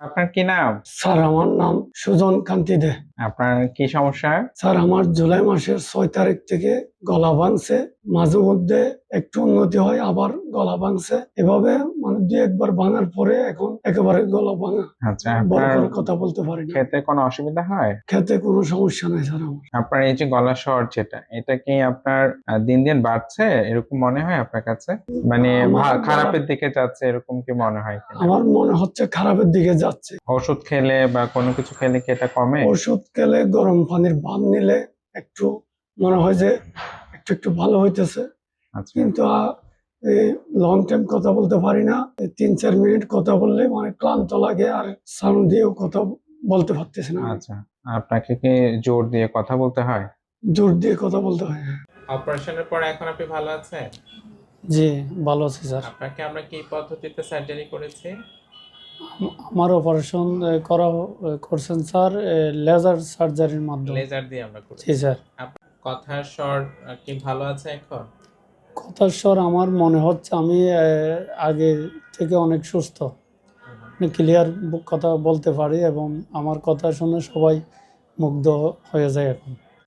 আপনার কি নাম? স্যার আমার নাম সুজন কান্তি দে। আপনার কি সমস্যা? স্যার আমার জুলাই মাসের ছয় তারিখ থেকে গলা ভাঙছে। মাঝে মধ্যে একটু উন্নতি হয় আবার গলা ভাঙছে। এভাবে মানে দুই একবার ভাঙার পরে এখন একেবারে গলা ভাঙা। আচ্ছা কথা বলতে পারি না। খেতে কোনো অসুবিধা হয়? খেতে কোনো সমস্যা নাই স্যার আমার। আপনার এই যে গলা স্বর যেটা এটা কি আপনার দিন দিন বাড়ছে? এরকম মনে হয় আপনার কাছে? মানে খারাপের দিকে যাচ্ছে এরকম কি মনে হয় আমার মনে হচ্ছে খারাপের দিকে যাচ্ছে। ওষুধ খেলে বা কোনো কিছু খেলে কি এটা কমে? ওষুধ খেলে গরম পানির ভাব নিলে একটু মনে হয় যে একটু একটু ভালো হইতেছে। আচ্ছা। কিন্তু লং টাইম কথা বলতে পারি না। তিন চার মিনিট কথা বললে মানে ক্লান্ত লাগে আর সাউন্ড দিয়েও কথা বলতে পারতেছি না। আচ্ছা আপনাকে কি জোর দিয়ে কথা বলতে হয়? জোর দিয়ে কথা বলতে হয়। অপারেশনের পর এখন আপনি ভালো আছেন? জি ভালো আছি স্যার। আপনাকে আমরা কি পদ্ধতিতে সার্জারি করেছি? আমার অপারেশন করা করছেন স্যার লেজার সার্জারির মাধ্যমে। লেজার দিয়ে আমরা করেছি। জি স্যার। কথার স্বর কি ভালো আছে এখন? কথার স্বর আমার মনে হচ্ছে আমি আগে থেকে অনেক সুস্থ। ক্লিয়ার কথা বলতে পারি এবং আমার কথা শুনে সবাই মুগ্ধ হয়ে যায় এখন।